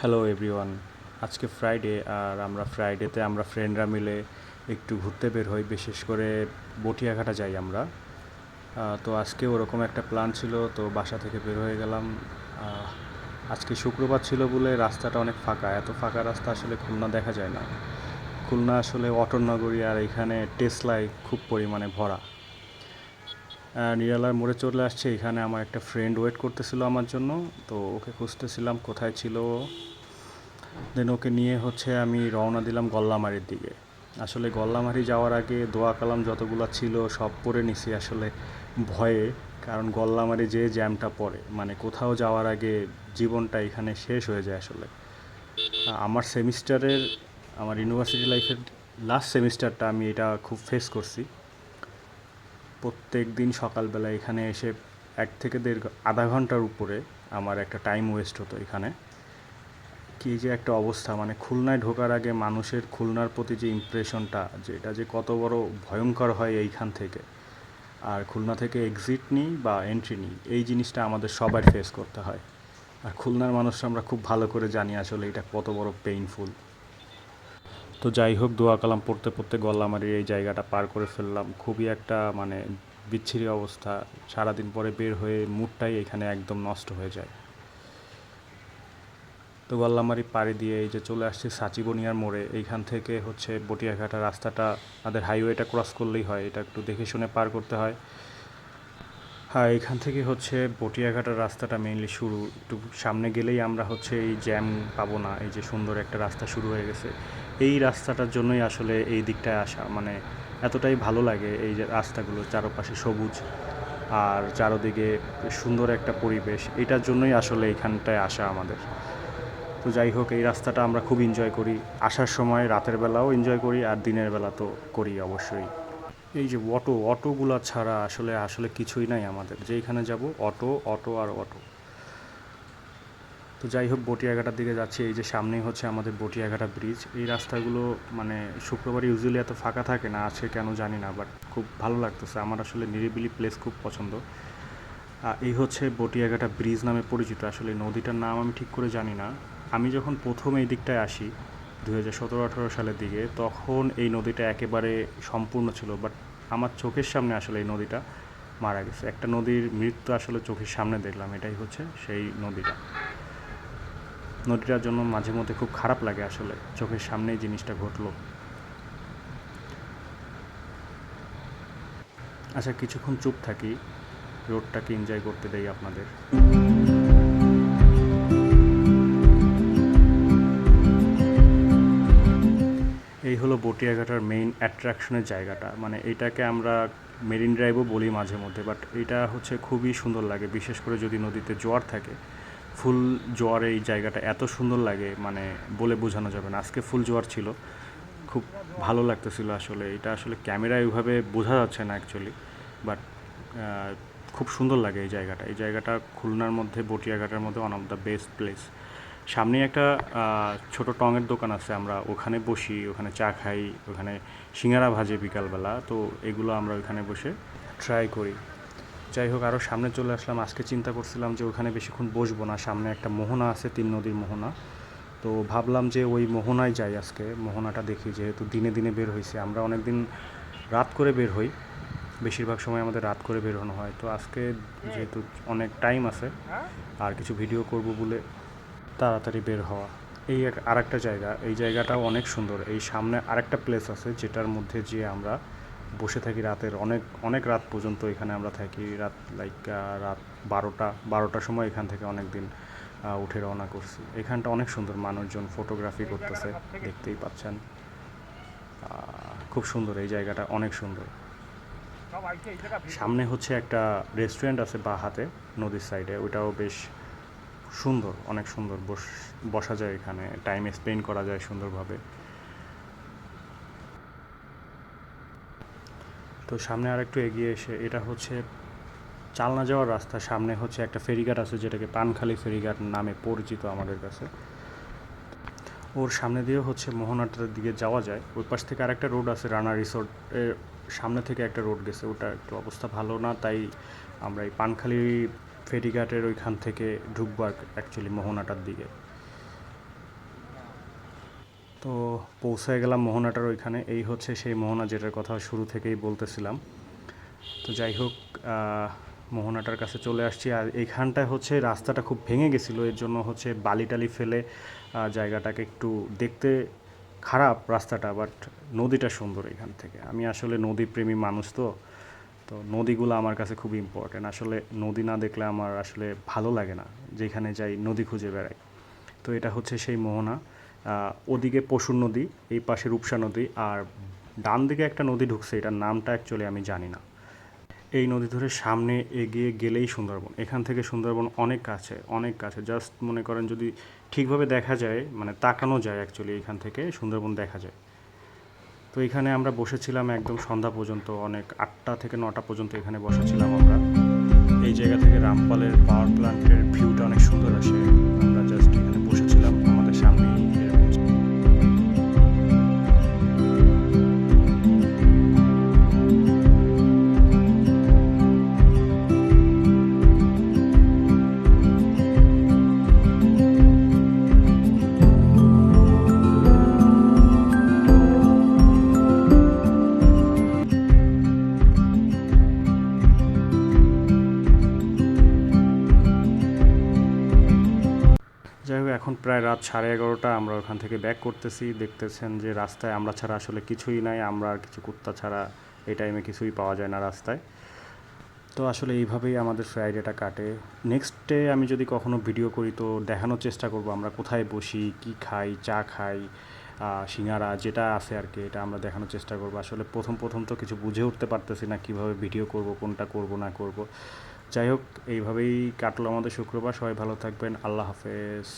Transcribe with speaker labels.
Speaker 1: Hello everyone আজকে Friday আর আমরা ফ্রাইডেতে আমরা ফ্রেন্ডরা মিলে একটু ঘুরতে বের হই। বিশেষ করে বটিয়াঘাটা যাই আমরা। তো আজকে ওরকম একটা প্ল্যান ছিল, তো বাসা থেকে বের হয়ে গেলাম। আজকে শুক্রবার ছিল বলে রাস্তাটা অনেক ফাঁকা। এত ফাঁকা রাস্তা আসলে খুলনা দেখা যায় না। খুলনা আসলে অটর নগরী আর এখানে টেসলায় খুব পরিমাণে ভরা। নিরালার মোড়ে চলে আসছে। এখানে আমার একটা ফ্রেন্ড ওয়েট করতেছিল আমার জন্য। তো ওকে খুঁজতেছিলাম, কোথায় ছিল দেন ওকে নিয়ে হচ্ছে আমি রওনা দিলাম গল্লামারির দিকে। আসলে গল্লামারি যাওয়ার আগে দোয়া কালাম যতগুলো ছিল সব পরে নিছি আসলে ভয়ে। কারণ গল্লামারি যে জ্যামটা পড়ে মানে কোথাও যাওয়ার আগে জীবনটা এখানে শেষ হয়ে যায় আসলে। আমার সেমিস্টারের, আমার ইউনিভার্সিটি লাইফের লাস্ট সেমিস্টারটা আমি এটা খুব ফেস করছি। প্রত্যেক দিন সকালবেলা এখানে এসে এক থেকে দেড় আধা ঘণ্টার উপরে আমার একটা টাইম ওয়েস্ট হতো এখানে। কি যে একটা অবস্থা মানে খুলনায় ঢোকার আগে মানুষের খুলনার প্রতি যে ইমপ্রেশনটা যে এটা যে কত বড় ভয়ঙ্কর হয় এইখান থেকে। আর খুলনা থেকে এক্সিট নিই বা এন্ট্রি নিই, এই জিনিসটা আমাদের সবার ফেস করতে হয়। আর খুলনার মানুষরা আমরা খুব ভালো করে জানি আসলে এটা কত বড় পেইনফুল তো যাই হোক, দোয়া কালাম, পড়তে পড়তে গল্লামারির এই জায়গাটা পার করে ফেললাম। খুবই একটা মানে বিচ্ছিরি অবস্থা। সারাদিন পরে বের হয়ে মুডটাই এখানে একদম নষ্ট হয়ে যায়। তো গল্লামারি পাড়ি দিয়ে এই যে চলে আসছি সাচিবনিয়ার মোড়ে। এইখান থেকে হচ্ছে বটিয়াঘাটা রাস্তাটা আমাদের হাইওয়েটা ক্রস করলেই হয়। এটা একটু দেখে শুনে পার করতে হয়। হ্যাঁ এখান থেকে হচ্ছে বটিয়াঘাটার রাস্তাটা মেইনলি শুরু। একটু সামনে গেলেই আমরা হচ্ছে এই জ্যাম পাবো না, এই যে সুন্দর একটা রাস্তা শুরু হয়ে গেছে। এই রাস্তাটার জন্যই আসলে এই দিকটায় আসা মানে এতটাই ভালো লাগে এই যে রাস্তাগুলো, চারপাশে সবুজ আর চারোদিকে সুন্দর একটা পরিবেশ। এটার জন্যই আসলে এখানটায় আসা আমাদের। তো যাই হোক, এই রাস্তাটা আমরা খুব এনজয় করি। আসার সময় রাতের বেলাও এনজয় করি আর দিনের বেলা তো করি অবশ্যই। এই যে অটো, অটোগুলা ছাড়া আসলে আসলে কিছুই নাই আমাদের। যেইখানে যাব, অটো অটো আর অটো। তো যাই হোক, বটিয়াঘাটার দিকে যাচ্ছি। এই যে সামনেই হচ্ছে আমাদের বটিয়াঘাটা ব্রিজ এই রাস্তাগুলো মানে শুক্রবার ইউজুয়ালি এত ফাঁকা থাকে না আছে কেন জানি না বাট খুব ভালো লাগতেছে। আমার আসলে নিরিবিলি প্লেস খুব পছন্দ। এই হচ্ছে বটিয়াঘাটা ব্রিজ নামে পরিচিত। আসলে নদীটার নাম আমি ঠিক করে জানি না। আমি যখন প্রথম এই দিকটায় আসি দু হাজার সতেরো আঠারো সালের দিকে, তখন এই নদীটা একেবারে সম্পূর্ণ ছিল বাট আমার চোখের সামনে আসলে এই নদীটা মারা গেছে। একটা নদীর মৃত্যু আসলে চোখের সামনে দেখলাম, এটাই হচ্ছে সেই নদীটা। নদীটার জন্য মাঝে মধ্যে খুব খারাপ লাগে আসলে, চোখের সামনে এই জিনিসটা ঘটলো। আচ্ছা কিছুক্ষণ চুপ থাকি, রোডটাকে এনজয় করতে দেই আপনাদের। বটিয়াঘাটার মেইন অ্যাট্রাকশনের জায়গাটা। মানে এটাকে আমরা মেরিন ড্রাইভও বলি মাঝে মধ্যে বাট এটা হচ্ছে খুবই সুন্দর লাগে। বিশেষ করে যদি নদীতে জোয়ার থাকে, ফুল জোয়ারে এই জায়গাটা এত সুন্দর লাগে মানে বলে বোঝানো যাবে না। আজকে ফুল জোয়ার ছিল, খুব ভালো লাগতেছিল আসলে। এটা আসলে ক্যামেরায় ওইভাবে বোঝা যাচ্ছে না অ্যাকচুয়ালি বাট খুব সুন্দর লাগে এই জায়গাটা। এই জায়গাটা খুলনার মধ্যে, বটিয়াঘাটার মধ্যে one of the best place সামনে একটা ছোট টঙের দোকান আছে, আমরা ওখানে বসি, ওখানে চা খাই, ওখানে সিঙ্গারা ভাজে বিকালবেলা, তো এগুলো আমরা ওখানে বসে ট্রাই করি। যাই হোক আরও সামনে চলে আসলাম, আজকে চিন্তা করছিলাম যে ওখানে বেশিক্ষণ বসবো না, সামনে একটা মোহনা আছে, তিন নদীর মোহনা। তো ভাবলাম যে ওই মোহনায় যাই আজকে, মোহনাটা দেখি, যেহেতু দিনে দিনে বের হয়েছে আমরা অনেক দিন রাত করে বের হই, বেশিরভাগ সময় আমাদের রাত করে বেরোনো হয়। তো আজকে যেহেতু অনেক টাইম আছে, আর কিছু ভিডিও করব বলে তাড়াতাড়ি বের হওয়া। এই এক, আরেকটা জায়গা, এই জায়গাটাও অনেক সুন্দর। এই সামনে আরেকটা প্লেস আছে যেটার মধ্যে যে আমরা বসে থাকি রাতের অনেক অনেক রাত পর্যন্ত এখানে আমরা থাকি। রাত লাইক রাত বারোটা, বারোটার সময় এখান থেকে অনেক দিন উঠে রওনা করছি। এখানটা অনেক সুন্দর, মানুষজন ফটোগ্রাফি করতেছে, দেখতেই পাচ্ছেন। খুব সুন্দর, এই জায়গাটা অনেক সুন্দর। সামনে হচ্ছে একটা রেস্টুরেন্ট আছে বা হাতে, নদীর সাইডে ওইটাও বেশ সুন্দর, অনেক সুন্দর বস, বসা যায় এখানে টাইম স্পেন্ড করা যায় সুন্দরভাবে। তো সামনে আর একটু এগিয়ে এসে, এটা হচ্ছে চালনা যাওয়ার রাস্তা, সামনে হচ্ছে একটা ফেরিঘাট আছে, যেটাকে পানখালি ফেরিঘাট নামে পরিচিত আমাদের কাছে। ওর সামনে দিয়ে হচ্ছে মোহনাটার দিকে যাওয়া যায়। ওই পাশ থেকে আরেকটা রোড আছে, রানা রিসোর্ট এর সামনে থেকে একটা রোড গেছে, ওটা একটু অবস্থা ভালো না, তাই আমরা এই পানখালি ফেরিঘাটের ওইখান থেকে ঢুকবো অ্যাকচুয়ালি মোহনাটার দিকে। তো পৌঁছায় গেলাম মোহনাটার ওইখানে। এই হচ্ছে সেই মোহনা যেটার কথা শুরু থেকেই বলতেছিলাম। তো যাই হোক মোহনাটার কাছে চলে আসছি। আর এইখানটায় হচ্ছে রাস্তাটা খুব ভেঙে গেছিল। এর জন্য হচ্ছে বালি টালি ফেলে জায়গাটাকে একটু দেখতে খারাপ রাস্তাটা বাট নদীটা সুন্দর এখান থেকে। আমি আসলে নদীপ্রেমী মানুষ তো। তো নদীগুলো আমার কাছে খুব ইম্পর্টেন্ট আসলে নদী না দেখলে আমার আসলে ভালো লাগে না, যেখানে যাই নদী খুঁজে বেড়াই। তো এটা হচ্ছে সেই মোহনা। ওদিকে পশুর নদী, এই পাশে রূপসা নদী, আর ডান দিকে একটা নদী ঢুকছে, এটার নামটা অ্যাকচুয়ালি আমি জানি না। এই নদী ধরে সামনে এগিয়ে গেলেই সুন্দরবন। এখান থেকে সুন্দরবন অনেক কাছে অনেক কাছে। জাস্ট মনে করেন যদি ঠিকভাবে দেখা যায় মানে তাকানো যায় অ্যাকচুয়ালি এখান থেকে, সুন্দরবন দেখা যায়। তো এখানে আমরা বসেছিলাম একদম সন্ধ্যা পর্যন্ত, অনেক আটটা থেকে নটা পর্যন্ত এখানে বসেছিলাম আমরা। এই জায়গা থেকে রামপালের পাওয়ার প্ল্যান্টের ভিউটা অনেক সুন্দর আসে। আমরা প্রায় রাত সাড়ে এগারোটা আমরা ওখান থেকে ব্যাক করতেছি। দেখতেছেন যে রাস্তায় আমরা ছাড়া আসলে কিছুই নাই। আমরা আর কিছু কুত্তা ছাড়া এই টাইমে কিছুই পাওয়া যায় না রাস্তায়। তো আসলে এইভাবেই আমাদের ফ্রাইডেটা কাটে। নেক্সট ডে আমি যদি কখনো ভিডিও করি তো দেখানোর চেষ্টা করব আমরা কোথায় বসি, কি খাই, চা খাই সিঙ্গারা, যেটা আছে আর কি, এটা আমরা দেখানোর চেষ্টা করব। আসলে প্রথম প্রথম তো কিছু বুঝে উঠতে পারতেছি না কীভাবে ভিডিও করব, কোনটা করব, না করব। যাই হোক, এইভাবেই কাটলো আমাদের শুক্রবার। সবাই ভালো থাকবেন। আল্লাহ হাফেজ।